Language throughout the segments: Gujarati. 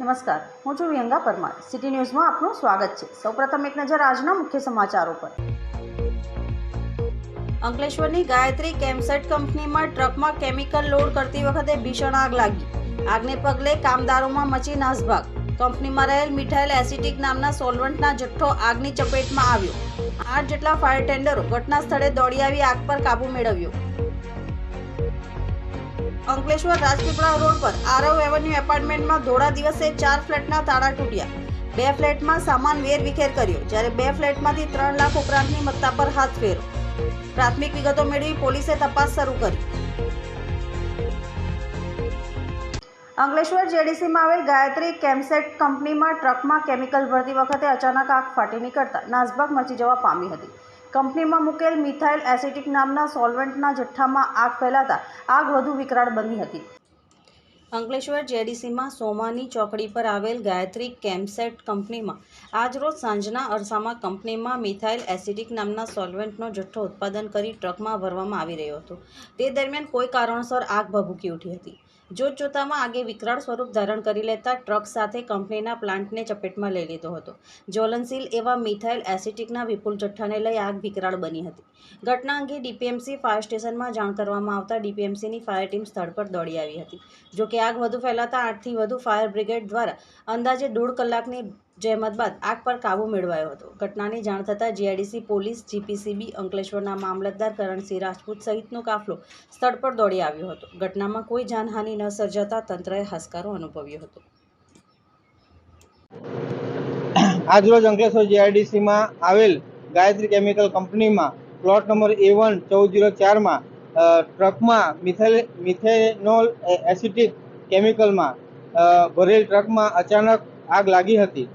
નમસ્કાર, હું છું વિહંગા પરમાર. સિટી ન્યૂઝમાં આપનું સ્વાગત છે. સૌપ્રથમ એક નજર આજના મુખ્ય સમાચારો પર. અંકલેશ્વરની ગાયત્રી કેમસેટ કંપનીમાં ટ્રકમાં કેમિકલ લોડ કરતી વખતે ભીષણ આગ લાગી. આગને પગલે કામદારોમાં મચી નાસભાગ. કંપનીમાં રહેલ મિથાઇલ એસિટિક નામના સોલ્વન્ટના જથ્થો આગની ચપેટમાં આવ્યો. આઠ જેટલા ફાયર ટેન્ડરો ઘટના સ્થળે દોડી આવી આગ પર કાબુ મેળવ્યો. અંકલેશ્વર રાજપીપળા રોડ પર આરવ એવન્યુ એપાર્ટમેન્ટમાં ધોળા દિવસે ચાર ફ્લેટના તાળા તૂટ્યા. બે ફ્લેટમાં સામાન વેર વિખેર કર્યો, જ્યારે બે ફ્લેટમાંથી ત્રણ લાખ ઉપરાંતની મત્તા પર હાથ ફેરો પ્રાથમિક વિગતો મેળવી પોલીસે તપાસ શરૂ કરી. અંકલેશ્વર જેડીસીમાં આવેલ ગાયત્રી કેમસેટ કંપનીમાં ટ્રકમાં કેમિકલ ભરતી વખતે અચાનક આગ ફાટી નીકળતા નાસભાગ મચી જવા પામી હતી. કંપનીમાં મૂકેલ મિથાઇલ એસિટિક નામના સોલ્વન્ટના જથ્થામાં આગ ફેલાતા આગ વધુ વિકરાળ બની હતી. અંકલેશ્વર જેડીસીમાં સોમાની ચોકડી પર આવેલ ગાયત્રી કેમ્પસેટ કંપનીમાં આજરોજ સાંજના અરસામાં કંપનીમાં મિથાઇલ એસિડિક નામના સોલ્વન્ટનો જથ્થો ઉત્પાદન કરી ટ્રકમાં ભરવામાં આવી રહ્યો હતો. તે દરમિયાન કોઈ કારણસર આગ ભભૂકી ઉઠી હતી. જોત જોતામાં આગે વિકરાળ સ્વરૂપ ધારણ કરી લેતા ટ્રક સાથે કંપનીના પ્લાન્ટને ચપેટમાં લઈ લીધો હતો. જ્વલનશીલ એવા મિથાઇલ એસિટિકના વિપુલ જથ્થાને લઈ આગ વિકરાળ બની હતી. ઘટના અંગે ડીપીએમસી ફાયર સ્ટેશનમાં જાણ કરવામાં આવતા ડીપીએમસીની ફાયર ટીમ સ્થળ પર દોડી આવી હતી. જોકે આગ વધુ ફેલાતા આઠથી વધુ ફાયર બ્રિગેડ દ્વારા અંદાજે દોઢ કલાકની જહેમત બાદ આગ પર કાબૂ મેળવાયો હતો. ઘટનાની જાણ થતાં જીઆઈડીસી પોલીસ, જીપીસીબી, અંકલેશ્વરના મામલતદાર કરણસિંહ રાજપૂત સહિતનો કાફલો સ્થળ પર દોડી આવ્યો હતો. ઘટનામાં કોઈ જાનહાનિ ન સર્જાતા તંત્રએ હાશકારો અનુભવ્યો હતો. આજરોજ અંકલેશ્વર જીઆઈડીસીમાં આવેલ ગાયત્રી કેમિકલ કંપનીમાં પ્લોટ નંબર એ વન ચૌદ જીરો ચારમાં ટ્રકમાં મિથેલ મિથેનોલ એસિટિક કેમિકલમાં ભરેલ ટ્રકમાં અચાનક આગ લાગી હતી.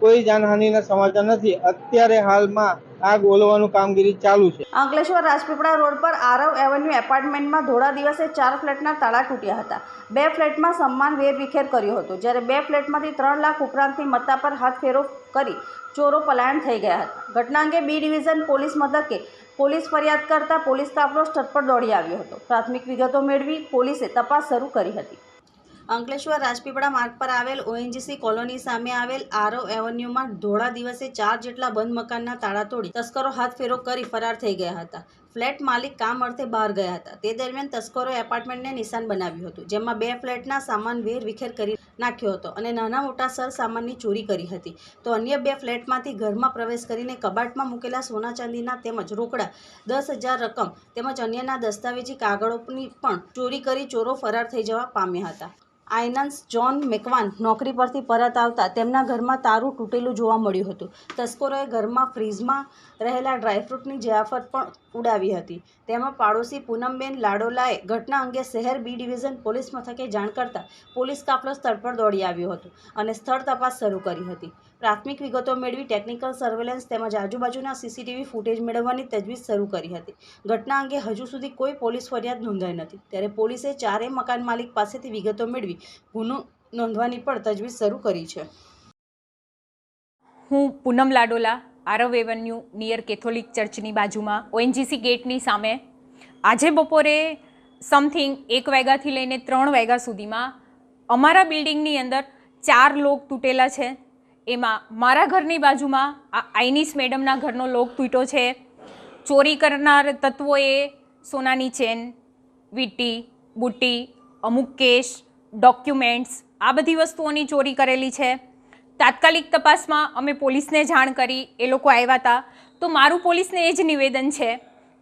કોઈ જાનહાનિના સમાચાર નથી. અત્યારે હાલમાં આગ ઓલવાનું કામગીરી ચાલુ છે. અંકલેશ્વર રાજપીપળા રોડ પર આરવ એવન્યુ એપાર્ટમેન્ટમાં ધોળા દિવસે ચાર ફ્લેટના તાળા તૂટ્યા હતા. બે ફ્લેટમાં સન્માન વેર વિખેર કર્યો હતો. જ્યારે બે ફ્લેટમાંથી ત્રણ લાખ ઉપરાંતની મત્તા પર હાથ ફેરો કરી ચોરો પલાયન થઈ ગયા હતા. ઘટના અંગે બી ડિવિઝન પોલીસ મથકે પોલીસ ફરિયાદ કરતા પોલીસ કાફલો સ્થળ પર દોડી આવ્યો હતો. પ્રાથમિક વિગતો મેળવી પોલીસે તપાસ શરૂ કરી હતી. અંકલેશ્વર રાજપીપળા માર્ગ પર આવેલ ઓએનજીસી કોલોની સામે આવેલ આરો એવન્યુમાં ધોળા દિવસે ચાર જેટલા બંધ મકાનના તાળા તોડી તસ્કરો હાથ ફેરો કરી ફરાર થઈ ગયા હતા. ફ્લેટ માલિક કામ અર્થે બહાર ગયા હતા. તે દરમિયાન તસ્કરોએ એપાર્ટમેન્ટને નિશાન બનાવ્યું હતું, જેમાં બે ફ્લેટના સામાન વેર વિખેર કરી નાખ્યો હતો અને નાના મોટા સર સામાનની ચોરી કરી હતી. તો અન્ય બે ફ્લેટમાંથી ઘરમાં પ્રવેશ કરીને કબાટમાં મૂકેલા સોના ચાંદીના તેમજ રોકડા દસ હજાર રકમ તેમજ અન્યના દસ્તાવેજી કાગળોની પણ ચોરી કરી ચોરો ફરાર થઈ જવા પામ્યા હતા. આયનન્સ જ્હોન મેકવાન નોકરી પરથી પરત આવતા તેમના ઘરમાં તારું તૂટેલું જોવા મળ્યું હતું. તસ્કરોએ ઘરમાં ફ્રીઝમાં રહેલા ડ્રાયફ્રૂટની જયાફત પણ ઉડાવી હતી. તેમાં પાડોશી પૂનમબેન લાડોલાએ ઘટના અંગે શહેર બી ડિવિઝન પોલીસ મથકે જાણ કરતાં પોલીસ કાફલો સ્થળ પર દોડી આવ્યો હતો અને સ્થળ તપાસ શરૂ કરી હતી. પ્રાથમિક વિગતો મેળવી ટેકનિકલ સર્વેલન્સ તેમજ આજુબાજુના સીસીટીવી ફૂટેજ મેળવવાની તજવીજ શરૂ કરી હતી. ઘટના અંગે હજુ સુધી કોઈ પોલીસ ફરિયાદ નોંધાઈ નથી. ત્યારે પોલીસે ચારેય મકાન માલિક પાસેથી વિગતો મેળવી ગુનો નોંધવાની પણ તજવીજ શરૂ કરી છે. હું Poonam Ladola Aarav avenue near Catholic ચર્ચની બાજુમાં ઓએનજીસી ગેટની સામે. આજે બપોરે સમથિંગ એક વાગ્યાથી લઈને ત્રણ વાગ્યા સુધીમાં અમારા બિલ્ડિંગની અંદર ચાર લોક તૂટેલા છે. એમાં મારા ઘરની બાજુમાં આ આઈનિસ મેડમના ઘરનો લોક તૂટ્યો છે. ચોરી કરનાર તત્વોએ સોનાની ચેન, વીટી, બુટ્ટી, અમુક કેશ, ડોક્યુમેન્ટ્સ આ બધી વસ્તુઓની ચોરી કરેલી છે. તાત્કાલિક તપાસમાં અમે પોલીસને જાણ કરી, એ લોકો આવ્યા હતા. તો મારું પોલીસને એ જ નિવેદન છે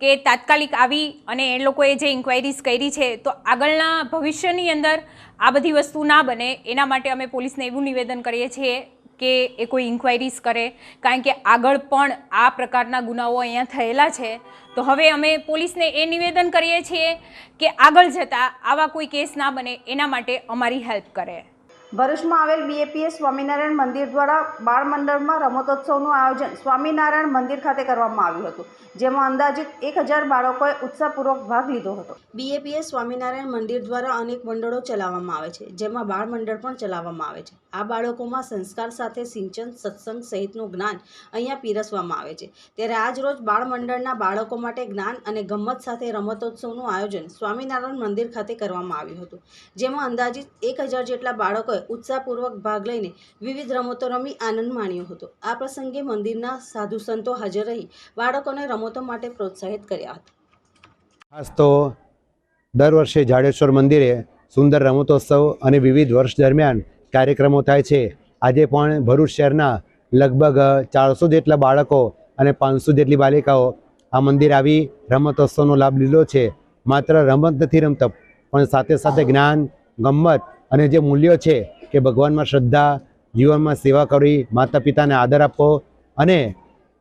કે તાત્કાલિક આવી અને એ લોકોએ જે ઇન્ક્વાયરીઝ કરી છે, તો આગળના ભવિષ્યની અંદર આ બધી વસ્તુ ના બને. એના માટે અમે પોલીસને એવું નિવેદન કરીએ છીએ કે એ કોઈ ઇન્ક્વાયરીઝ કરે. કારણ કે આગળ પણ આ પ્રકારના ગુનાઓ અહીંયા થયેલા છે. તો હવે અમે પોલીસને એ નિવેદન કરીએ છીએ કે આગળ જતાં આવા કોઈ કેસ ના બને, એના માટે અમારી હેલ્પ કરે. ભરૂચમાં આવેલ બીએપીએ સ્વામિનારાયણ મંદિર દ્વારા બાળ મંડળમાં રમતોત્સવનું આયોજન સ્વામિનારાયણ મંદિર ખાતે કરવામાં આવ્યું હતું, જેમાં અંદાજિત એક હજાર બાળકોએ ઉત્સાહપૂર્વક ભાગ લીધો હતો. બીએપીએસ સ્વામિનારાયણ મંદિર દ્વારા અનેક મંડળો ચલાવવામાં આવે છે, જેમાં બાળ મંડળ પણ ચલાવવામાં આવે છે. આ બાળકોમાં સંસ્કાર સાથે સિંચન, સત્સંગ સહિતનું જ્ઞાન અહીંયા પીરસવામાં આવે છે. ત્યારે આજ રોજ બાળ મંડળના બાળકો માટે જ્ઞાન અને ગમ્મત સાથે રમતોત્સવનું આયોજન સ્વામિનારાયણ મંદિર ખાતે કરવામાં આવ્યું હતું, જેમાં અંદાજિત એક હજાર જેટલા બાળકોએ ઉત્સાહપૂર્વક ભાગ લઈને વિવિધ રમતો રમી આનંદ માણ્યો હતો. આ પ્રસંગે મંદિરના સાધુ સંતો હાજર રહી બાળકોને રમતો માટે પ્રોત્સાહિત કર્યા હતા. ખાસ તો દર વર્ષે જાડેશ્વર મંદિરે સુંદર રમતોત્સવ અને વિવિધ વર્ષ દરમિયાન કાર્યક્રમો થાય છે. આજે પણ ભરૂચ શહેરના લગભગ ચારસો જેટલા બાળકો અને પાંચસો જેટલી બાલિકાઓ આ મંદિર આવી રમતોત્સવનો લાભ લીધો છે. માત્ર રમત નથી રમતા, પણ સાથે સાથે જ્ઞાન, ગમ્મત અને જે મૂલ્યો છે કે ભગવાનમાં શ્રદ્ધા, જીવનમાં સેવા કરવી માતા પિતાને આદર આપવો અને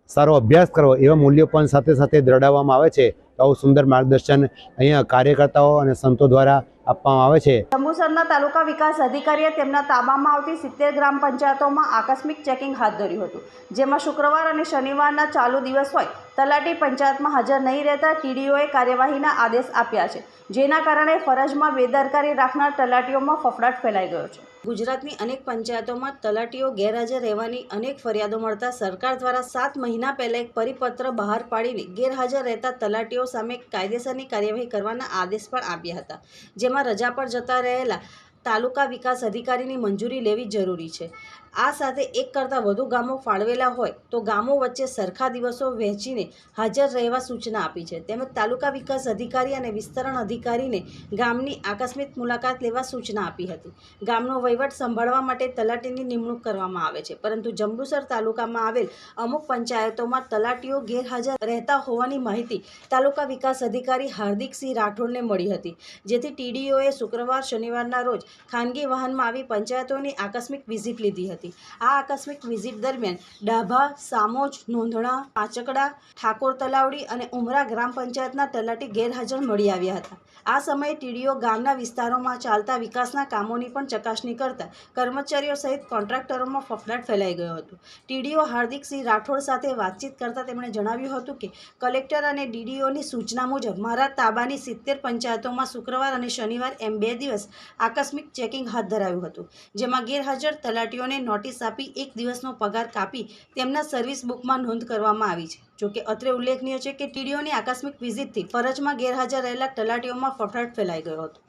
સારો અભ્યાસ કરવો, એવા મૂલ્યો પણ સાથે સાથે દ્રઢાવવામાં આવે છે. તો આવું સુંદર માર્ગદર્શન અહીંયા કાર્યકર્તાઓ અને સંતો દ્વારા આપવામાં આવે છે. જંબુસરના તાલુકા વિકાસ અધિકારીએ તેમના તાબામાં આવતી સિત્તેર ગ્રામ પંચાયતોમાં આકસ્મિક ચેકિંગ હાથ ધર્યું હતું. જેમાં શુક્રવાર અને શનિવારના ચાલુ દિવસ હોય, તલાટી પંચાયતમાં હાજર નહીં રહેતા ટીડીઓએ કાર્યવાહીના આદેશ આપ્યા છે, જેના કારણે ફરજમાં બેદરકારી રાખનાર તલાટીઓમાં ફફડાટ ફેલાઈ ગયો છે. ગુજરાતની અનેક પંચાયતોમાં તલાટીઓ ગેરહાજર રહેવાની અનેક ફરિયાદો મળતા સરકાર દ્વારા સાત મહિના પહેલા એક પરિપત્ર બહાર પાડીને ગેરહાજર રહેતા તલાટીઓ સામે કાયદેસરની કાર્યવાહી કરવાના આદેશ પણ આપ્યા હતા, જેમાં રજા પર જતા રહેલા તાલુકા વિકાસ અધિકારીની મંજૂરી લેવી જરૂરી છે. આ સાથે એક કરતાં વધુ ગામો ફાળવેલા હોય તો ગામો વચ્ચે સરખા દિવસો વહેંચીને હાજર રહેવા સૂચના આપી છે. તેમજ તાલુકા વિકાસ અધિકારી અને વિસ્તરણ અધિકારીને ગામની આકસ્મિક મુલાકાત લેવા સૂચના આપી હતી. ગામનો વહીવટ સંભાળવા માટે તલાટીની નિમણૂક કરવામાં આવે છે. પરંતુ જંબુસર તાલુકામાં આવેલ અમુક પંચાયતોમાં તલાટીઓ ગેરહાજર રહેતા હોવાની માહિતી તાલુકા વિકાસ અધિકારી હાર્દિકસિંહ રાઠોડને મળી હતી. જેથી ટીડીઓએ શુક્રવાર, શનિવારના રોજ ખાનગી વાહનમાં આવી પંચાયતોની આકસ્મિક વિઝિટ લીધી હતી. આ આકસ્મિક વિઝિટ દરમિયાન ડાભા, સામોજ, નોંધણા, પાંચકડા, ઠાકોર તલાવડી અને ઉમરા ગ્રામ પંચાયતના તલાટી ગેરહાજર મળી આવ્યા હતા. આ સમયે ટીડીઓ ગામના વિસ્તારોમાં ચાલતા વિકાસના કામોની પણ ચકાસણી કરતા કર્મચારીઓ સહિત કોન્ટ્રાક્ટરોમાં ફફડાટ ફેલાઈ ગયો હતો. ટીડીઓ હાર્દિકસિંહ રાઠોડ સાથે વાતચીત કરતાં તેમણે જણાવ્યું હતું કે, કલેક્ટર અને ડીડીઓની સૂચના મુજબ મારા તાબાની સિત્તેર પંચાયતોમાં શુક્રવાર અને શનિવાર એમ બે દિવસ આકસ્મિક ચેકિંગ હાથ ધરાયું હતું, જેમાં ગેરહાજર તલાટીઓને નોટિસ આપી એક દિવસનો પગાર કાપી તેમના સર્વિસ બુકમાં નોંધ કરવામાં આવી છે. જોકે અત્રે ઉલ્લેખનીય છે કે ટીડીઓની આકસ્મિક વિઝિટથી ફરજમાં ગેરહાજર રહેલા તલાટીઓમાં ફફડાટ ફેલાઈ ગયો હતો.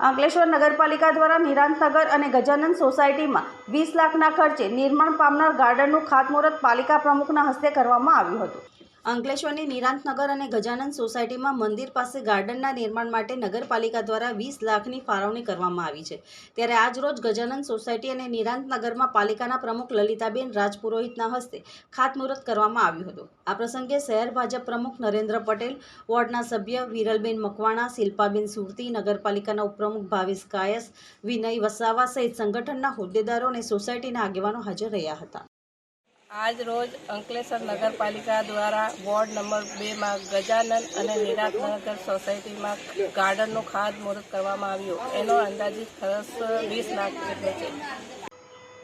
અંકલેશ્વર નગરપાલિકા દ્વારા નિરાંતનગર અને ગજાનંદ સોસાયટીમાં વીસ લાખના ખર્ચે નિર્માણ પામનાર ગાર્ડનનું ખાતમુહૂર્ત પાલિકા પ્રમુખના હસ્તે કરવામાં આવ્યું હતું. અંકલેશ્વરની નિરાંતનગર અને ગજાનંદ સોસાયટીમાં મંદિર પાસે ગાર્ડનના નિર્માણ માટે નગરપાલિકા દ્વારા વીસ લાખની ફાળવણી કરવામાં આવી છે. ત્યારે આજરોજ ગજાનંદ સોસાયટી અને નિરાંતનગરમાં પાલિકાના પ્રમુખ લલિતાબેન રાજપુરોહિતના હસ્તે ખાતમુહૂર્ત કરવામાં આવ્યું હતું. આ પ્રસંગે શહેર ભાજપ પ્રમુખ નરેન્દ્ર પટેલ, વોર્ડના સભ્ય વિરલબેન મકવાણા, શિલ્પાબેન સુરતી, નગરપાલિકાના ઉપપ્રમુખ ભાવેશ કાયસ, વિનય વસાવા સહિત સંગઠનના હોદ્દેદારો અને સોસાયટીના આગેવાનો હાજર રહ્યા હતા. આજ રોજ અંકલેશ્વર નગરપાલિકા દ્વારા વોર્ડ નંબર બેમાં ગજાનંદ અને નિરાતનગર સોસાયટીમાં ગાર્ડનનું ખાતમુહૂર્ત કરવામાં આવ્યું. એનો અંદાજિત ખર્ચ વીસ લાખ જેટલો છે.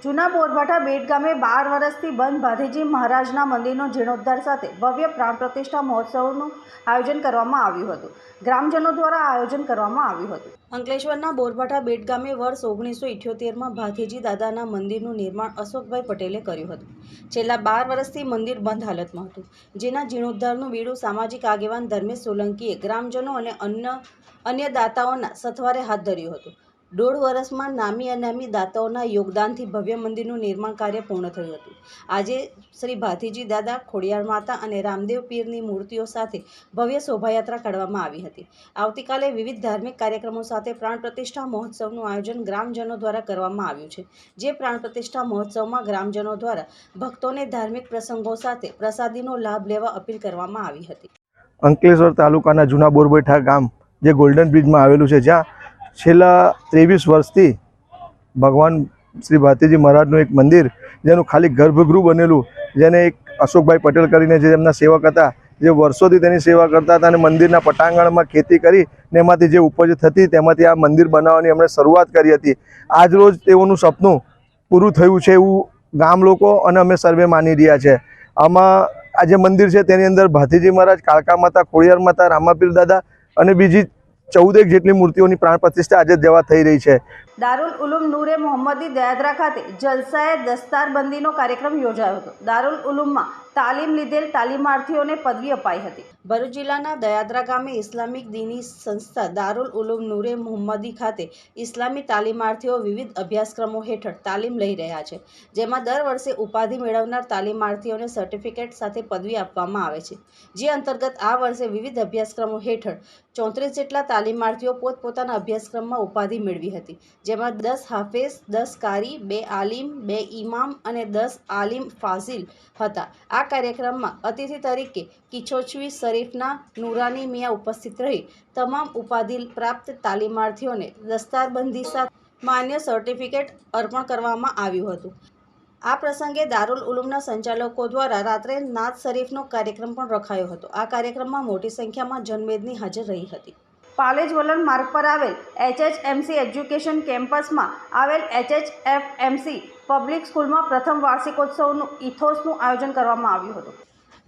જૂના બોરભાઠા બેટ ગામે બાર વર્ષથી બંધ ભાથીજી મહારાજના મંદિરનો જીર્ણોદ્ધાર સાથે ભવ્ય પ્રાણ પ્રતિષ્ઠા મહોત્સવનું આયોજન કરવામાં આવ્યું હતું. ગ્રામજનો દ્વારા આયોજન કરવામાં આવ્યું હતું. અંકલેશ્વરના બોરભાઠા બેટ ગામે વર્ષ ઓગણીસો ઇઠ્યોતેરમાં ભાથીજી દાદાના મંદિરનું નિર્માણ અશોકભાઈ પટેલે કર્યું હતું. છેલ્લા બાર વર્ષથી મંદિર બંધ હાલતમાં હતું. જેના જીર્ણોદ્ધારનું બીડું સામાજિક આગેવાન ધર્મેશ સોલંકીએ ગ્રામજનો અને અન્ય અન્ય દાતાઓના સથવારે હાથ ધર્યું હતું. દોઢ વર્ષમાં નામી અનામી દાતાઓના યોગદાનથી ભવ્ય મંદિરનું નિર્માણ કાર્ય પૂર્ણ થયું હતું. આજે શ્રી ભાથીજી દાદા, ખોડિયાર માતા અને રામદેવ પીરની મૂર્તિઓ સાથે ભવ્ય શોભાયાત્રા કાઢવામાં આવી હતી. આવતીકાલે વિવિધ ધાર્મિક કાર્યક્રમો સાથે પ્રાણ પ્રતિષ્ઠા મહોત્સવનું આયોજન ગ્રામજનો દ્વારા કરવામાં આવ્યું છે. જે પ્રાણ પ્રતિષ્ઠા મહોત્સવમાં ગ્રામજનો દ્વારા ભક્તોને ધાર્મિક પ્રસંગો સાથે પ્રસાદીનો લાભ લેવા અપીલ કરવામાં આવી હતી. અંકલેશ્વર તાલુકાના જૂના બોરબેઠા ગામ, જે ગોલ્ડન બ્રિજમાં આવેલું છે, જ્યાં છેલ્લા ત્રેવીસ વર્ષથી ભગવાન શ્રી ભાતીજી મહારાજનું એક મંદિર, જેનું ખાલી ગર્ભગૃહ બનેલું, જેને એક અશોકભાઈ પટેલ કરીને જે એમના સેવક હતા, જે વર્ષોથી તેની સેવા કરતા હતા અને મંદિરના પટાંગણમાં ખેતી કરી ને એમાંથી જે ઉપજ થતી તેમાંથી આ મંદિર બનાવવાની એમણે શરૂઆત કરી હતી. આજ રોજ તેઓનું સપનું પૂરું થયું છે એવું ગામ લોકો અને અમે સર્વે માની રહ્યા છે. આમાં આ જે મંદિર છે તેની અંદર ભાતીજી મહારાજ, કાળકા માતા, ખોડિયાર માતા, રામાપીર દાદા અને બીજી ચૌદેક જેટલી મૂર્તિઓની પ્રાણ પ્રતિષ્ઠા આજે જવા થઈ રહી છે. દારૂલ ઉલુમ નૂરે મોહમ્મદી દયાદરા ખાતે જલસાએ દસ્તારબંધીનો કાર્યક્રમ યોજાયો હતો. દારૂલ ઉલુમમાં તાલીમ લીધેલ તાલીમાર્થીઓને પદવી અપાઈ હતી. ભરૂચ જિલ્લાના દયાદરા ગામે ઇસ્લામિક દીની સંસ્થા દારુલ ઉલુમ નૂરે મુહમ્મદી ખાતે ઇસ્લામી તાલીમાર્થીઓ વિવિધ અભ્યાસક્રમો હેઠળ તાલીમ લઈ રહ્યા છે, જેમાં દર વર્ષે ઉપાધિ મેળવનાર તાલીમાર્થીઓને સર્ટિફિકેટ સાથે પદવી આપવામાં આવે છે. જે અંતર્ગત આ વર્ષે વિવિધ અભ્યાસક્રમો હેઠળ ચોત્રીસ જેટલા તાલીમાર્થીઓ પોતપોતાના અભ્યાસક્રમમાં ઉપાધિ મેળવી હતી, જેમાં દસ હાફેઝ, દસ કારી, બે આલિમ, બે ઇમામ અને દસ આલિમ ફાઝિલ હતા. આ કાર્યક્રમમાં અતિથિ તરીકે કિછોછવી શરીફના નુરાની મિયા ઉપસ્થિત રહી. તમામ ઉપાધિ પ્રાપ્ત તાલીમાર્થીઓને દસ્તારબંધી સાથે માન્ય સર્ટિફિકેટ અર્પણ કરવામાં આવ્યું હતું. આ પ્રસંગે દારૂલ ઉલુમના સંચાલકો દ્વારા રાત્રે નાત શરીફનો કાર્યક્રમ પણ રખાયો હતો. આ કાર્યક્રમમાં મોટી સંખ્યામાં જનમેદની હાજર રહી હતી. પાલેજ વલણ માર્ગ પર આવેલ એચએચએમસી એજ્યુકેશન કેમ્પસમાં આવેલ એચએચએફએમસી પબ્લિક સ્કૂલમાં પ્રથમ વાર્ષિકોત્સવનું ઇથોસનું આયોજન કરવામાં આવ્યું હતું.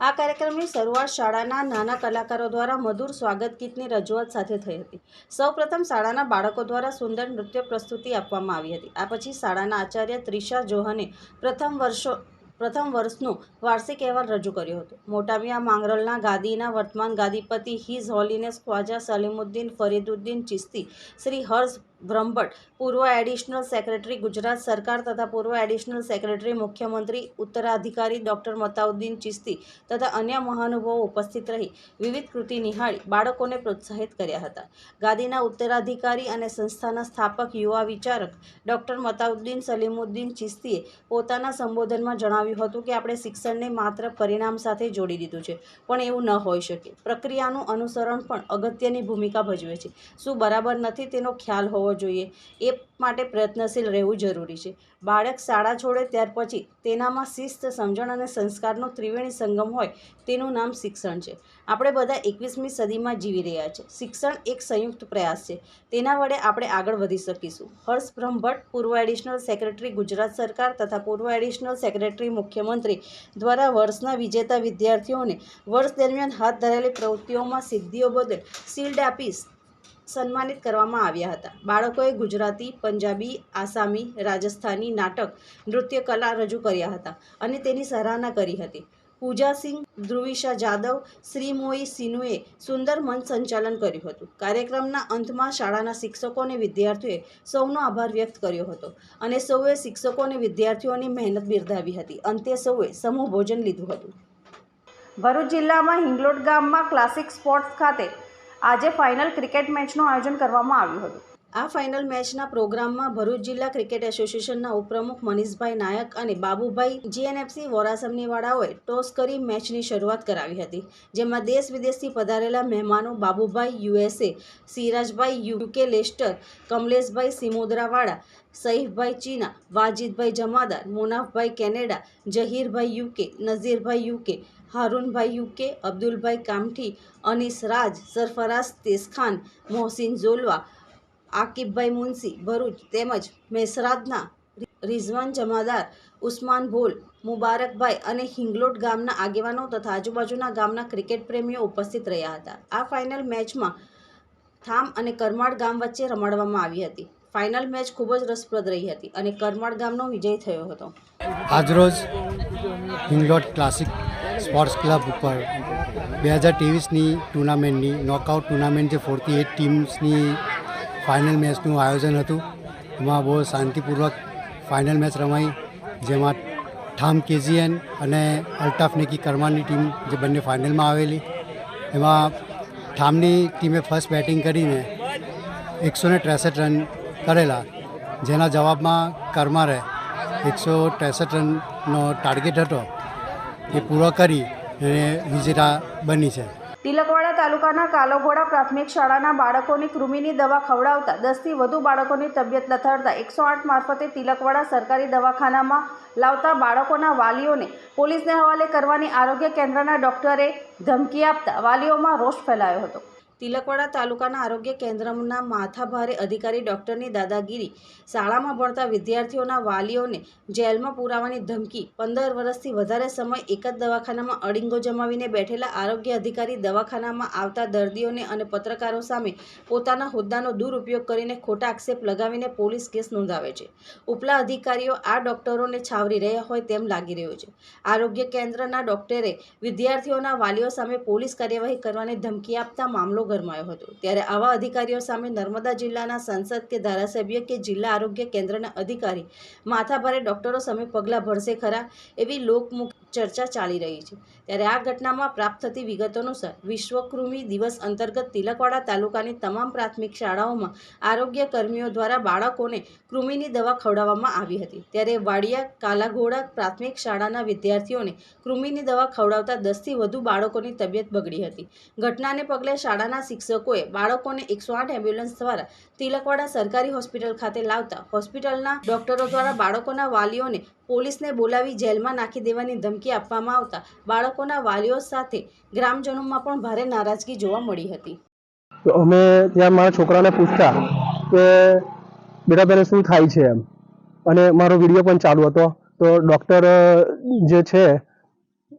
આ કાર્યક્રમની શરૂઆત શાળાના નાના કલાકારો દ્વારા મધુર સ્વાગત ગીતની રજૂઆત સાથે થઈ હતી. સૌપ્રથમ શાળાના બાળકો દ્વારા સુંદર નૃત્ય પ્રસ્તુતિ આપવામાં આવી હતી. આ પછી શાળાના આચાર્ય ત્રિષા જોહને પ્રથમ વર્ષો પ્રથમ વર્ષનો વાર્ષિક અહેવાલ રજૂ કર્યો હતો. મોટામિયા માંગરલના ગાદીના વર્તમાન ગાદીપતિ હિઝ હોલીનેસ ખ્વાજા સલીમુદ્દીન ફરીદુદ્દીન ચિસ્તી શ્રી હર્ષ બ્રહ્મભટ્ટ, પૂર્વ એડિશનલ સેક્રેટરી ગુજરાત સરકાર તથા પૂર્વ એડિશનલ સેક્રેટરી મુખ્યમંત્રી, ઉત્તરાધિકારી ડૉક્ટર મતાઉદ્દીન ચિસ્તી તથા અન્ય મહાનુભાવો ઉપસ્થિત રહી વિવિધ કૃતિ નિહાળી બાળકોને પ્રોત્સાહિત કર્યા હતા. ગાદીના ઉત્તરાધિકારી અને સંસ્થાના સ્થાપક, યુવા વિચારક ડૉક્ટર મતાઉદ્દીન સલીમુદ્દીન ચિસ્તીએ પોતાના સંબોધનમાં જણાવ્યું હતું કે, આપણે શિક્ષણને માત્ર પરિણામ સાથે જોડી દીધું છે, પણ એવું ન હોઈ શકે. પ્રક્રિયાનું અનુસરણ પણ અગત્યની ભૂમિકા ભજવે છે. શું બરાબર નથી તેનો ખ્યાલ હોવો જોઈએ. એ માટે પ્રયત્નશીલ રહેવું જરૂરી છે. બાળક શાળા છોડે ત્યાર પછી તેનામાં શિસ્ત, સમજણ અને સંસ્કારનો ત્રિવેણી સંગમ હોય તેનું નામ શિક્ષણ છે. આપણે બધા એકવીસમી સદીમાં જીવી રહ્યા છે. શિક્ષણ એક સંયુક્ત પ્રયાસ છે. તેના વડે આપણે આગળ વધી શકીશું. હર્ષ બ્રહ્મભટ્ટ, પૂર્વ એડિશનલ સેક્રેટરી, ગુજરાત સરકાર તથા પૂર્વ એડિશનલ સેક્રેટરી, મુખ્યમંત્રી દ્વારા વર્ષના વિજેતા વિદ્યાર્થીઓને વર્ષ દરમિયાન હાથ ધરેલી પ્રવૃત્તિઓમાં સિદ્ધિઓ બદલ શિલ્ડ આપી સન્માનિત કરવામાં આવ્યા હતા. બાળકોએ ગુજરાતી, પંજાબી, આસામી, રાજસ્થાની નાટક, નૃત્ય કલા રજૂ કર્યા હતા અને તેની સરાહના કરી હતી. પૂજા સિંહ ધ્રુવિશા જાદવ, શ્રીમોઈ સિનુએ સુંદર મંચ સંચાલન કર્યું હતું. કાર્યક્રમના અંતમાં શાળાના શિક્ષકો અને વિદ્યાર્થીઓએ સૌનો આભાર વ્યક્ત કર્યો હતો અને સૌએ શિક્ષકો અને વિદ્યાર્થીઓની મહેનત બિરદાવી હતી. અંતે સૌએ સમૂહ ભોજન લીધું હતું. ભરૂચ જિલ્લામાં હિંગલોટ ગામમાં ક્લાસિક સ્પોર્ટ્સ ખાતે આજે ફાઇનલ ક્રિકેટ મેચનું આયોજન કરવામાં આવ્યું હતું. આ ફાઇનલ મેચના પ્રોગ્રામમાં ભરૂચ જિલ્લા ક્રિકેટ એસોસિએશનના ઉપપ્રમુખ મનીષભાઈ નાયક અને બાબુભાઈ જીએનએફસી વોરાસમની વાળાઓએ ટોસ કરી મેચની શરૂઆત કરાવી હતી, જેમાં દેશ વિદેશથી પધારેલા મહેમાનો Babubhai USA Sirajbhai UK Leicester, Kamleshbhai સિમોદરાવાળા, Saifbhai ચીના, Wajidbhai Jamadar, Munafbhai Canada, Zahirbhai UK Nazirbhai UK Harunbhai UK, Abdulbhai Kamthi, Anis Raj, Sarfaraz તેસખાન Mohsin ઝોલવા, આકિબભાઈ મુનસી ભરૂચ તેમજ મેસરાદના રિઝવાન જમાદાર ઉસ્માન ભોલ, મુબારકભાઈ અને હિંગલોટ ગામના આગેવાનો તથા આજુબાજુના ગામના ક્રિકેટ પ્રેમીઓ ઉપસ્થિત રહ્યા હતા. આ ફાઇનલ મેચમાં થામ અને કરમાળ ગામ વચ્ચે રમાડવામાં આવી હતી. ફાઇનલ મેચ ખૂબ જ રસપ્રદ રહી હતી અને કરમાળ ગામનો વિજય થયો હતો. આજરોજ હિંગલોટ ક્લાસિક સ્પોર્ટ્સ ક્લબ ઉપર બે હજાર ત્રેવીસની ટુર્નામેન્ટની નોકઆઉટ ટુર્નામેન્ટ જે ફોર્ટી એટ ટીમ્સની ફાઇનલ મેચનું આયોજન હતું, એમાં બહુ શાંતિપૂર્વક ફાઇનલ મેચ રમાઈ, જેમાં ઠામ કેજીએન અને અલ્ટાફ નેકી કરમાની ટીમ જે બંને ફાઇનલમાં આવેલી. એમાં ઠામની ટીમે ફર્સ્ટ બેટિંગ કરીને એકસો ત્રેસઠ રન કરેલા, જેના જવાબમાં કરમારે એકસો ત્રેસઠ રનનો ટાર્ગેટ હતો. એ પૂરો કરી વિજેતા બની છે. તિલકવાડા તાલુકાના કાલોઘોડા પ્રાથમિક શાળાના બાળકોની કૃમિની દવા ખવડાવતા દસથી વધુ બાળકોની તબિયત લથાડતા એકસો આઠ મારફતે તિલકવાડા સરકારી દવાખાનામાં લાવતા બાળકોના વાલીઓને પોલીસને હવાલે કરવાની આરોગ્ય કેન્દ્રના ડોક્ટરે ધમકી આપતા વાલીઓમાં રોષ ફેલાયો હતો. તિલકવાડા તાલુકાના આરોગ્ય કેન્દ્રના માથાભારે અધિકારી ડૉક્ટરની દાદાગીરી, શાળામાં ભણતા વિદ્યાર્થીઓના વાલીઓને જેલમાં પુરાવાની ધમકી, પંદર વર્ષથી વધારે સમય એક જ દવાખાનામાં અડીંગો જમાવીને બેઠેલા આરોગ્ય અધિકારી દવાખાનામાં આવતા દર્દીઓને અને પત્રકારો સામે પોતાના હોદ્દાનો દુરુપયોગ કરીને ખોટા આક્ષેપ લગાવીને પોલીસ કેસ નોંધાવે છે. ઉપલા અધિકારીઓ આ ડોક્ટરોને છાવરી રહ્યા હોય તેમ લાગી રહ્યું છે. આરોગ્ય કેન્દ્રના ડોક્ટરે વિદ્યાર્થીઓના વાલીઓ સામે પોલીસ કાર્યવાહી કરવાની ધમકી આપતા મામલો ગરમાયો હતો. ત્યારે આવા અધિકારીઓ સામે નર્મદા જિલ્લાના સંસદ કે ધારાસભ્ય કે જિલ્લા આરોગ્ય કેન્દ્રના અધિકારી માથાભારે ડોક્ટરો સામે પગલાં ભરશે ખરા એવી લોકમુખ ચર્ચા ચાલી રહી છે. ત્યારે આ ઘટનામાં પ્રાપ્ત થતી વિગતો અનુસાર વિશ્વકૃમિ દિવસ અંતર્ગત તિલકવાડા તાલુકાની તમામ પ્રાથમિક શાળાઓમાં આરોગ્ય કર્મીઓ દ્વારા બાળકોને કૃમિની દવા ખવડાવવામાં આવી હતી. ત્યારે વાડિયા, કાલાઘોડા પ્રાથમિક શાળાના વિદ્યાર્થીઓને કૃમિની દવા ખવડાવતા દસથી વધુ બાળકોની તબિયત બગડી હતી. ઘટનાને પગલે શાળાના શિક્ષકોએ બાળકોને એકસો આઠ એમ્બ્યુલન્સ દ્વારા તિલકવાડા સરકારી હોસ્પિટલ ખાતે લાવતા હોસ્પિટલના ડોક્ટરો દ્વારા બાળકોના વાલીઓને પોલીસને બોલાવી જેલમાં નાખી દેવાની ધમકી આપવામાં આવતા બાળકોના વાલીઓ સાથે ગ્રામજનોમાં પણ ભારે નારાજગી જોવા મળી હતી. અમે ત્યાં મારા છોકરાને પૂછતા કે, બેટા તને શું થાય છે એમ? અને મારો વીડિયો પણ ચાલુ હતો. તો ડૉક્ટર જે છે,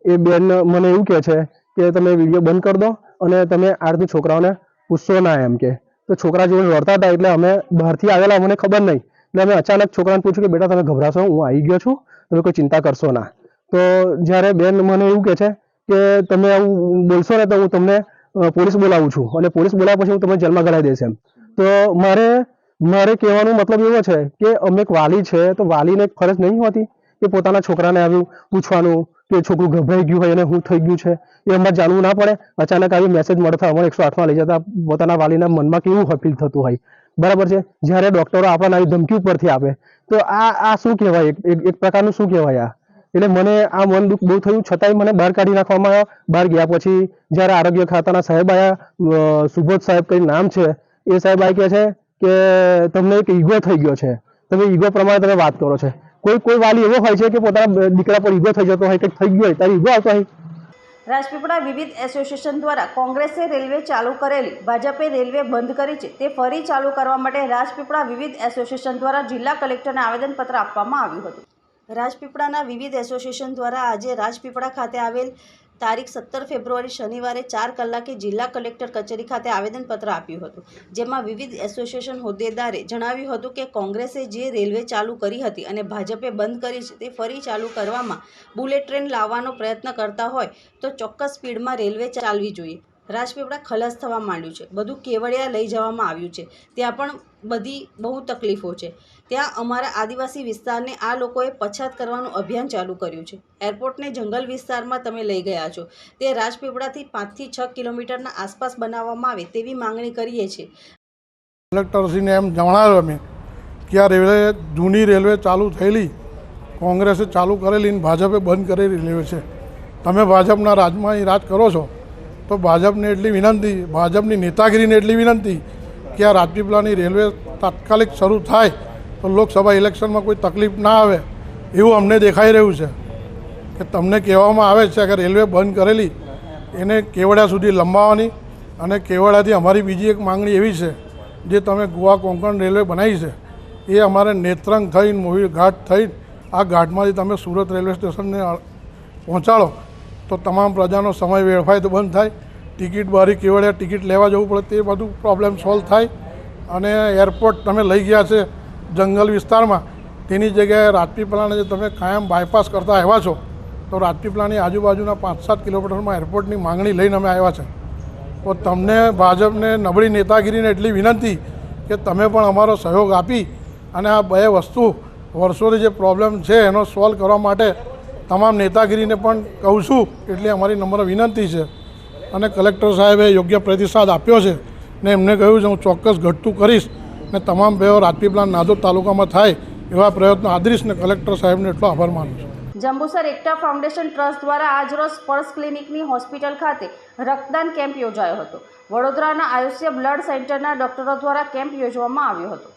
એ બેન મને એવું કહે છે કે, તમે વીડિયો બંધ કરી દો અને તમે આ છોકરાઓને પૂછશો ના એમ કે. તો છોકરા જેવું રડતા હતા એટલે અમે બહારથી આવેલા, મને ખબર નહીં. એટલે અમે અચાનક છોકરાને પૂછ્યું કે, બેટા, તમે ગભરાશો? હું આવી ગયો છું. તમે કોઈ ચિંતા કરશો ના. તો જ્યારે બેન મને એવું કહે છે કે, તમે આવું બોલશો ને તો હું તમને પોલીસ બોલાવું છું અને પોલીસ બોલાવ્યા પછી હું તમને જેલમાં ગળાવી દઈશ એમ. તો મારે મારે કહેવાનો મતલબ એવો છે કે, અમે એક વાલી છે, તો વાલીને એક ફરજ નહીં હોતી કે પોતાના છોકરાને આવ્યું પૂછવાનું કે છોકરું ગભરાઈ ગયું હોય અને હું થઈ ગયું છે. એ અમારે જાણવું ના પડે. અચાનક આવી મેસેજ મળતા અમારે એકસો આઠમાં લઈ જતા પોતાના વાલીના મનમાં કેવું ફીલ થતું હોય. બરાબર છે? જ્યારે ડોક્ટરો આપણને આવી ધમકી ઉપરથી આપે. તો આ આ શું કહેવાય? એક- પ્રકારનું શું કહેવાય આ? એટલે મને આ મન દુઃખ બહુ થયું છતાંય મને બહાર કાઢી નાખવામાં આવ્યો. બહાર ગયા પછી જ્યારે આરોગ્ય ખાતાના સાહેબ અ, સુબોધ સાહેબ કઈ નામ છે એ સાહેબ આ કહે છે કે તમને એક ઈગો થઈ ગયો છે. તમે ઈગો પ્રમાણે તમે વાત કરો છો. કોઈ કોઈ વાલી એવો હોય છે કે પોતાના દીકરા પર ઈગો થઈ જતો હોય કંઈક થઈ ગયો હોય ત્યારે ઈગો આવતો હોય. રાજપીપળા વિવિધ એસોસિએશન દ્વારા કોંગ્રેસે રેલવે ચાલુ કરેલી, ભાજપે રેલવે બંધ કરી છે, તે ફરી ચાલુ કરવા માટે રાજપીપળા વિવિધ એસોસિએશન દ્વારા જિલ્લા કલેક્ટરને આવેદનપત્ર આપવામાં આવ્યું હતું. રાજપીપળાના વિવિધ એસોસિએશન દ્વારા આજે રાજપીપળા ખાતે આવેલ તારીખ સત્તર ફેબ્રુઆરી શનિવારે ચાર કલાકે જિલ્લા કલેક્ટર કચેરી ખાતે આવેદનપત્ર આપ્યું હતું, જેમાં વિવિધ એસોસિએશન હોદ્દેદારે જણાવ્યું હતું કે કોંગ્રેસે જે રેલવે ચાલુ કરી હતી અને ભાજપે બંધ કરી છે તે ફરી ચાલુ કરવામાં બુલેટ ટ્રેન લાવવાનો પ્રયત્ન કરતા હોય તો ચોક્કસ સ્પીડમાં રેલવે ચાલવી જોઈએ. રાજપીપળા ખલાસ થવા માંડ્યું છે. બધું કેવડિયા લઈ જવામાં આવ્યું છે. ત્યાં પણ બધી બહુ તકલીફો છે. ત્યાં અમારા આદિવાસી વિસ્તારને આ લોકોએ પછાત કરવાનું અભિયાન ચાલુ કર્યું છે. એરપોર્ટને જંગલ વિસ્તારમાં તમે લઈ ગયા છો. તે રાજપીપળાથી પાંચથી છ કિલોમીટરના આસપાસ બનાવવામાં આવે તેવી માંગણી કરીએ છીએ. કલેક્ટરશ્રીને એમ જણાવ્યું અમે કે આ રેલવે જૂની રેલવે ચાલુ થયેલી, કોંગ્રેસે ચાલુ કરેલી ને ભાજપે બંધ કરેલી રેલવે છે. તમે ભાજપના રાજમાં અહીં રાજ કરો છો, તો ભાજપને એટલી વિનંતી, ભાજપની નેતાગીરીને એટલી વિનંતી કે આ રાજપીપળાની રેલવે તાત્કાલિક શરૂ થાય તો લોકસભા ઇલેક્શનમાં કોઈ તકલીફ ના આવે, એવું અમને દેખાઈ રહ્યું છે. કે તમને કહેવામાં આવે છે કે રેલવે બંધ કરેલી, એને કેવડિયા સુધી લંબાવવાની અને કેવડિયાથી અમારી બીજી એક માંગણી એવી છે, જે તમે ગોવા કોંકણ રેલવે બનાવી છે, એ અમારે નેત્રંગ થઈને મોવી ઘાટ થઈને, આ ઘાટમાંથી તમે સુરત રેલવે સ્ટેશનને પહોંચાડો, તો તમામ પ્રજાનો સમય વેડફાય તો બંધ થાય. ટિકિટ બારી કેવડિયા ટિકિટ લેવા જવું પડે તે બધું પ્રોબ્લેમ સોલ્વ થાય. અને એરપોર્ટ તમે લઈ ગયા છે જંગલ વિસ્તારમાં, તેની જગ્યાએ રાજપીપળાને જે તમે કાયમ બાયપાસ કરતા આવ્યા છો, તો રાજપીપળાની આજુબાજુના પાંચ સાત કિલોમીટરમાં એરપોર્ટની માંગણી લઈને અમે આવ્યા છે. તો તમને ભાજપને નબળી નેતાગીરીને એટલી વિનંતી કે તમે પણ અમારો સહયોગ આપી અને આ બે વસ્તુ વર્ષોથી જે પ્રોબ્લેમ છે એનો સોલ્વ કરવા માટે તમામ નેતાગીરીને પણ કહું છું એટલી અમારી નંબર વિનંતી છે. અને કલેક્ટર સાહેબે યોગ્ય પ્રતિસાદ આપ્યો છે ને એમને કહ્યું છે હું ચોક્કસ ઘટતું કરીશ. ને તમામ બે રાજપીપળા નાદોદ તાલુકામાં થાય એવા પ્રયત્નો આદરીશ ને કલેક્ટર સાહેબને એટલો આભાર માનું છું. જંબુસર એકતા ફાઉન્ડેશન ટ્રસ્ટ દ્વારા આજરોજ સ્પર્શ ક્લિનિકની હોસ્પિટલ ખાતે રક્તદાન કેમ્પ યોજાયો હતો. વડોદરાના આયુષ્ય બ્લડ સેન્ટરના ડોક્ટરો દ્વારા કેમ્પ યોજવામાં આવ્યો હતો.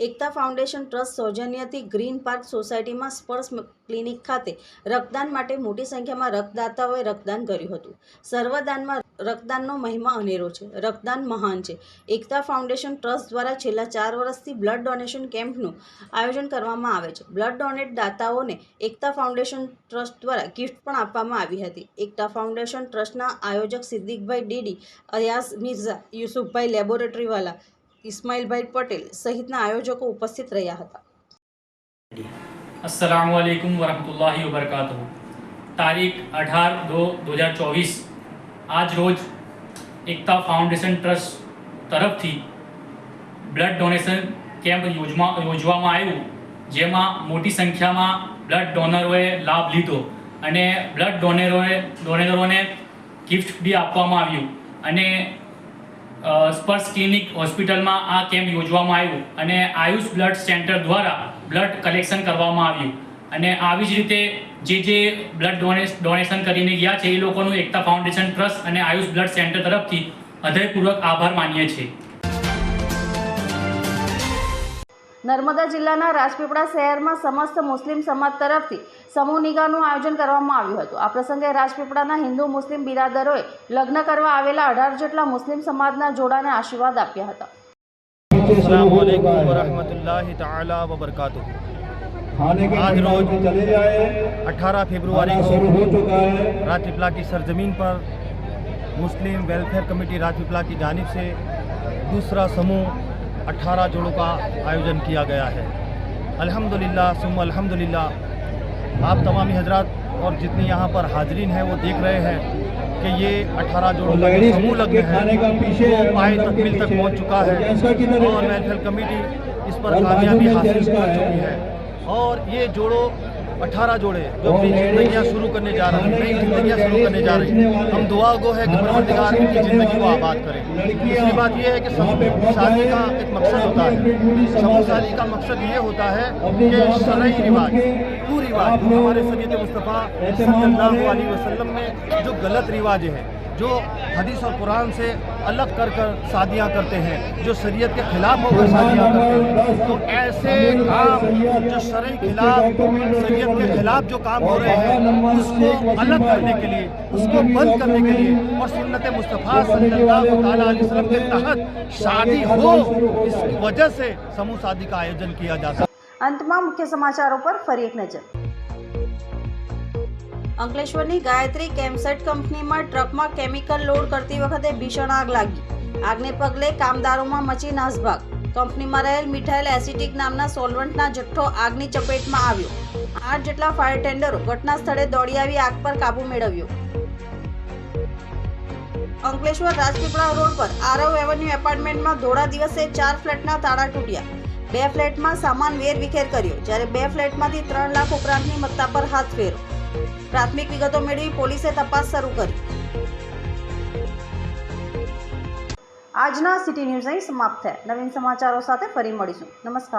એકતા ફાઉન્ડેશન ટ્રસ્ટ સૌજન્યથી ગ્રીન પાર્ક સોસાયટીમાં સ્પર્શ ક્લિનિક ખાતે રક્તદાન માટે મોટી સંખ્યામાં રક્તદાતાઓએ રક્તદાન કર્યું હતું. સર્વદાનમાં રક્તદાનનો મહિમા અનેરો છે. રક્તદાન મહાન છે. એકતા ફાઉન્ડેશન ટ્રસ્ટ દ્વારા છેલ્લા ચાર વર્ષથી બ્લડ ડોનેશન કેમ્પનું આયોજન કરવામાં આવે છે. બ્લડ ડોનેટ દાતાઓને એકતા ફાઉન્ડેશન ટ્રસ્ટ દ્વારા ગિફ્ટ પણ આપવામાં આવી હતી. એકતા ફાઉન્ડેશન ટ્રસ્ટના આયોજક સિદ્દીકભાઈ ડીડી, અયાઝ મિર્ઝા, યુસુફભાઈ લેબોરેટરીવાલા ઇસ્માઇલભાઈ પટેલ સહિતના આયોજકો ઉપસ્થિત રહ્યા હતા. અસલામ વાલેકુમ વરહમતુલ્લાહ વબરકાતુહ. તારીખ અઢાર દો દો હજાર ચોવીસ, આજ રોજ એકતા ફાઉન્ડેશન ટ્રસ્ટ તરફથી બ્લડ ડોનેશન કેમ્પ યોજવા યોજવામાં આવ્યું, જેમાં મોટી સંખ્યામાં બ્લડ ડોનરોએ લાભ લીધો અને બ્લડ ડોનરોએ, ડોનેરોને ગિફ્ટ બી આપવામાં આવ્યું અને સ્પર્શ ક્લિનિક હોસ્પિટલમાં આ કેમ્પ યોજવામાં આવ્યું અને આયુષ બ્લડ સેન્ટર દ્વારા બ્લડ કલેક્શન કરવામાં આવ્યું. અને આવી જ રીતે જે જે બ્લડ ડોનેશ, ડોનેશન કરીને ગયા છે, એ લોકોનું એકતા ફાઉન્ડેશન ટ્રસ્ટ અને આયુષ બ્લડ સેન્ટર તરફથી હૃદયપૂર્વક આભાર માનીએ છીએ. નર્મદા જિલ્લાના રાજપીપળા શહેરમાં સમસ્ત મુસ્લિમ સમાજ તરફથી સમૂહ નિગાહનું આયોજન કરવામાં આવ્યું હતું આ પ્રસંગે રાજપીપળાના હિન્દુ મુસ્લિમ બિરાદરોએ લગ્ન કરવા આવેલા અઢાર જેટલા મુસ્લિમ સમાજના જોડાને આશીર્વાદ આપ્યા હતા वरहमतुल्लाहि ताला व बरकातुहू आज रोज 18 फरवरी को राजपीपला की सरजमीन पर मुस्लिम वेलफेयर कमेटी राजपीपला की जानिब से दूसरा समूह 18 जोड़ों का आयोजन किया गया है अल्हम्दुलिल्लाह सुम अल्हम्दुलिल्लाह आप तमामी हजरात और जितनी यहाँ पर हाजरीन हैं वो देख रहे हैं कि ये 18 जोड़ों का जो समूह लग्न है वो पाए तकमील तक पहुँच चुका है। और वेलफेयर कमेटी इस पर कामयाबी हासिल कर चुकी है। और ये जोड़ो 18 जोड़े जो अपनी जिंदगियाँ शुरू करने जा रहे हैं नई जिंदगियाँ शुरू करने जा रहे हैं। हम दुआ गो है कि परवरदिगार इनकी ज़िंदगी को आबाद करें। दूसरी बात यह है कि शादी का एक मकसद होता है। समूह शादी का मकसद ये होता है कि शरई रिवाज। रिवाज हमारे सैद मुस्तफ़ा सल्लल्लाहु वसल्लम में जो गलत रिवाज है जो हदीस और कुरान से अलग कर कर शादियाँ करते हैं जो शरीयत के खिलाफ होकर शादियाँ करते हैं तो ऐसे काम जो शर खिलाफ शरीयत के खिलाफ जो काम हो रहे हैं उसको अलग करने के लिए उसको बंद करने के लिए और सुन्नत मुस्तफ़ा सल्लल्लाहु अलैहि वसल्लम के तहत शादी हो इस वजह से समूह शादी का आयोजन किया जाता है अंतमा मुख्य समाचारों पर फरी एक नज़र। અંકલેશ્વરની ગાયત્રી કેમ્સેટ કંપનીમાં ટ્રકમાં કેમિકલ લોડ કરતી વખતે ભીષણ આગ લાગી. આગને પગલે કામદારોમાં મચી નાસભાગ. કંપનીમાં રહેલ મિથાઇલ એસિટિક નામના સોલ્વન્ટના જથ્થો આગની ચપેટમાં આવ્યો. આઠ જેટલા ફાયર ટેન્ડરો ઘટના સ્થળે દોડી આવી આગ પર કાબુ મેળવ્યો. અંકલેશ્વર રાજપીપળા રોડ પર આરવ એવન્યુ એપાર્ટમેન્ટમાં ધોળા દિવસે ચાર ફ્લેટના તાળા તૂટ્યા. બે ફ્લેટમાં સામાન વેર વિખેર કર્યો, જ્યારે બે ફ્લેટમાંથી ત્રણ લાખ ઉપરાંતની મત્તા પર હાથ ફેરો પ્રાથમિક વિગતો મેળવી પોલીસે તપાસ શરૂ કરી. આજના સિટી ન્યૂઝ અહીં સમાપ્ત થયા. નવીન સમાચારો સાથે ફરી મળીશું. નમસ્કાર.